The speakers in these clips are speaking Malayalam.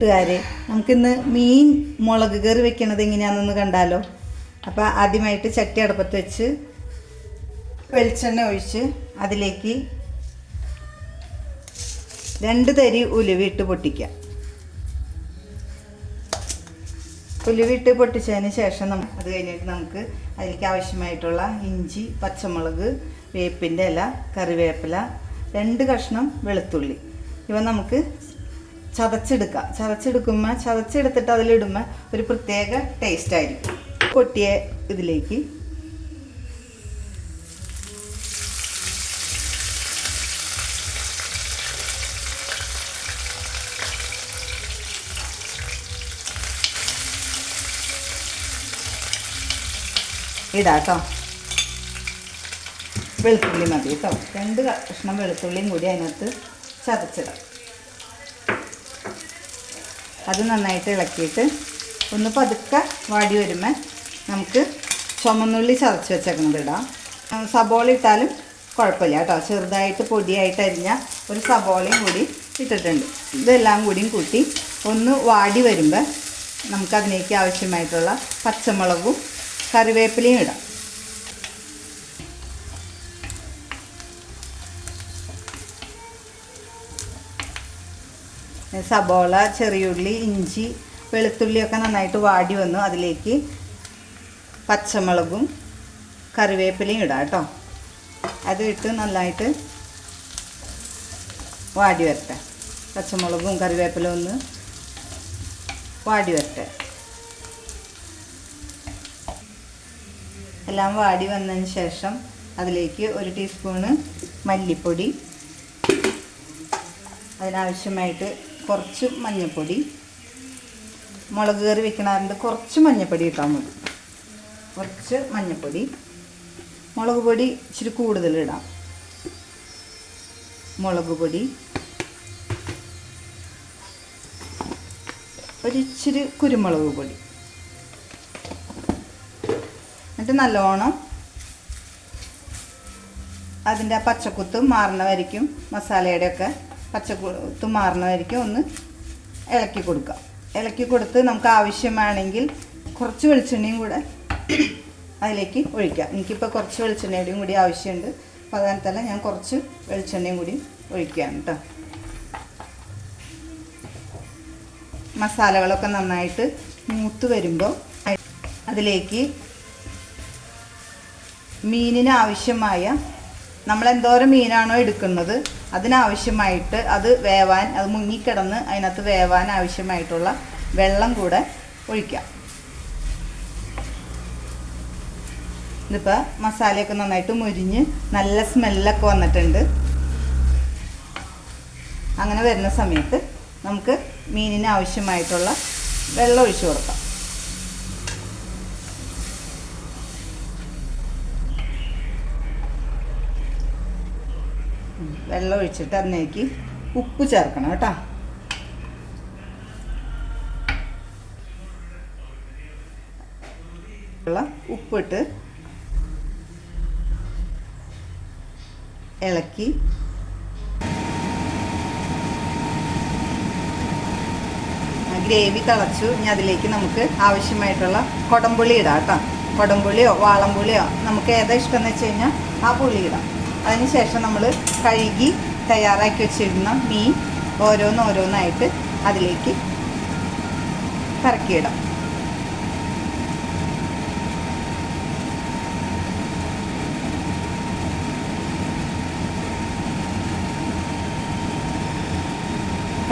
കൂട്ടുകാരെ നമുക്കിന്ന് മീൻ മുളക് കറി വെക്കണത് എങ്ങനെയാണെന്ന് കണ്ടാലോ? അപ്പോൾ ആദ്യമായിട്ട് ചട്ടി അടുപ്പത്ത് വെച്ച് വെളിച്ചെണ്ണ ഒഴിച്ച് അതിലേക്ക് രണ്ട് തരി ഉലുവിട്ട് പൊട്ടിക്കുക. ഉലുവിട്ട് പൊട്ടിച്ചതിന് ശേഷം നമ്മൾ അത് കഴിഞ്ഞിട്ട് നമുക്ക് അതിലേക്ക് ആവശ്യമായിട്ടുള്ള ഇഞ്ചി പച്ചമുളക് വേപ്പിന്റെ ഇല കറിവേപ്പില രണ്ട് കഷ്ണം വെളുത്തുള്ളി. ഇവ നമുക്ക് ചതച്ചെടുക്കാം. ചതച്ചെടുക്കുമ്പോൾ ചതച്ചെടുത്തിട്ട് അതിലിടുമ്പോൾ ഒരു പ്രത്യേക ടേസ്റ്റ് ആയിരിക്കും. കൊട്ടിയ ഇതിലേക്ക്. ഇടാട്ടോ വെളുത്തുള്ളി മതി കേട്ടോ രണ്ട് കഷ്ണം വെളുത്തുള്ളിയും കൂടി അതിനകത്ത് ചതച്ചിടാം. അത് നന്നായിട്ട് ഇളക്കിയിട്ട് ഒന്ന് പതുക്കെ വാടി വരുമ്പോൾ നമുക്ക് ചുമന്നുള്ളി ചതച്ച് വെച്ചേക്കുന്നത് ഇടാം. സബോള ഇട്ടാലും കുഴപ്പമില്ല കേട്ടോ. ചെറുതായിട്ട് പൊടിയായിട്ട് അരിഞ്ഞ ഒരു സബോളയും കൂടി ഇട്ടിട്ടുണ്ട്. ഇതെല്ലാം കൂടിയും കൂട്ടി ഒന്ന് വാടി വരുമ്പോൾ നമുക്കതിലേക്ക് ആവശ്യമായിട്ടുള്ള പച്ചമുളകും കറിവേപ്പിലയും ഇടാം. സബോള ചെറിയുള്ളി ഇഞ്ചി വെളുത്തുള്ളിയൊക്കെ നന്നായിട്ട് വാടി വന്നു. അതിലേക്ക് പച്ചമുളകും കറിവേപ്പിലയും ഇടാം കേട്ടോ. അത് ഇട്ട് നന്നായിട്ട് വാടി വരട്ടെ. പച്ചമുളകും കറിവേപ്പിലും ഒന്ന് വാടി വരട്ടെ. എല്ലാം വാടി വന്നതിന് ശേഷം അതിലേക്ക് ഒരു ടീസ്പൂണ് മല്ലിപ്പൊടി. അതിനാവശ്യമായിട്ട് കുറച്ച് മഞ്ഞൾപ്പൊടി മുളക് കറി വെക്കണാറുണ്ട്. കുറച്ച് മഞ്ഞൾപ്പൊടി ഇട്ടാൽ മതി. കുറച്ച് മഞ്ഞൾപ്പൊടി മുളക് പൊടി ഇച്ചിരി കൂടുതൽ ഇടാം. മുളക് പൊടി. ഒരിച്ചിരി കുരുമുളക് പൊടി. എന്നിട്ട് നല്ലോണം അതിന്റെ പച്ചക്കുത്ത് മാറണ വരയ്ക്കും. മസാലയുടെയൊക്കെ പച്ചക്കുത്ത് മാറണ വരയ്ക്കും ഒന്ന് ഇളക്കി കൊടുക്കുക. ഇളക്കി കൊടുത്ത് നമുക്ക് ആവശ്യമാണെങ്കിൽ കുറച്ച് വെളിച്ചെണ്ണയും കൂടെ അതിലേക്ക് ഒഴിക്കാം എനിക്കിപ്പോൾ കുറച്ച് വെളിച്ചെണ്ണയുടെയും കൂടി ആവശ്യമുണ്ട്. അപ്പോൾ അതിനകത്തല്ല ഞാൻ കുറച്ച് വെളിച്ചെണ്ണയും കൂടി ഒഴിക്കുകയാണ് കേട്ടോ. മസാലകളൊക്കെ നന്നായിട്ട് മൂത്ത് വരുമ്പോൾ അതിലേക്ക് മീനിന് ആവശ്യമായ നമ്മൾ മീനാണോ എടുക്കുന്നത് അതിനാവശ്യമായിട്ട് അത് വേവാൻ അത് മുങ്ങിക്കിടന്ന് അതിനകത്ത് വേവാൻ ആവശ്യമായിട്ടുള്ള വെള്ളം കൂടെ ഒഴിക്കാം ഇതിപ്പോൾ മസാലയൊക്കെ നന്നായിട്ട് മുരിഞ്ഞ് നല്ല സ്മെല്ലൊക്കെ വന്നിട്ടുണ്ട്. അങ്ങനെ വരുന്ന സമയത്ത് നമുക്ക് മീനിന് ആവശ്യമായിട്ടുള്ള വെള്ളം ഒഴിച്ചു കൊടുക്കാം. വെള്ളം ഒഴിച്ചിട്ട് അതിലേക്ക് ഉപ്പ് ചേർക്കണം കേട്ടോ. ഉപ്പിട്ട് ഇളക്കി. ഗ്രേവി തിളച്ചു. ഇനി അതിലേക്ക് നമുക്ക് ആവശ്യമായിട്ടുള്ള കൊടംപുളി ഇടാം കേട്ടോ. കൊടംപുളിയോ വാളംപുളിയോ നമുക്ക് ഏതാ ഇഷ്ടം എന്ന് വെച്ച് കഴിഞ്ഞാൽ ആ പുളി ഇടാം. അതിനുശേഷം നമ്മൾ കഴുകി തയ്യാറാക്കി വെച്ചിരുന്ന മീൻ ഓരോന്നോരോന്നായിട്ട് അതിലേക്ക് കറക്കിയിടാം.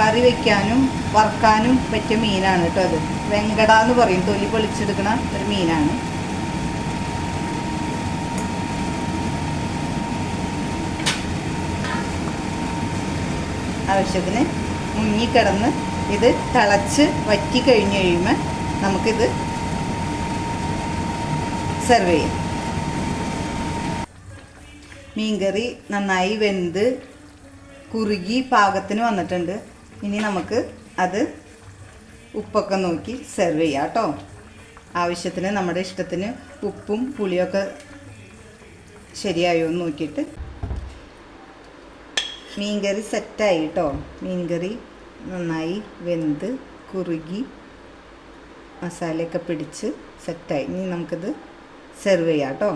കറി വയ്ക്കാനും വറുക്കാനും പറ്റിയ മീനാണ് കേട്ടോ അത്. വെങ്കട എന്ന് പറയും. തൊലി പൊളിച്ചെടുക്കുന്ന ഒരു മീനാണ്. ആവശ്യത്തിന് മുങ്ങിക്കിടന്ന് ഇത് തിളച്ച് വറ്റി കഴിഞ്ഞ് കഴിയുമ്പോൾ നമുക്കിത് സെർവ് ചെയ്യാം. മീൻകറി നന്നായി വെന്ത് കുറുകി പാകത്തിന് വന്നിട്ടുണ്ട്. ഇനി നമുക്ക് അത് ഉപ്പൊക്കെ നോക്കി സെർവ് ചെയ്യാം കേട്ടോ. ആവശ്യത്തിന് നമ്മുടെ ഇഷ്ടത്തിന് ഉപ്പും പുളിയൊക്കെ ശരിയായോ എന്ന് നോക്കിയിട്ട് മീൻകറി സെറ്റായി കേട്ടോ മീൻകറി നന്നായി വെന്ത് കുറുകി മസാലയൊക്കെ പിടിച്ച് സെറ്റായി. ഇനി നമുക്കിത് സെർവ് ചെയ്യാം കേട്ടോ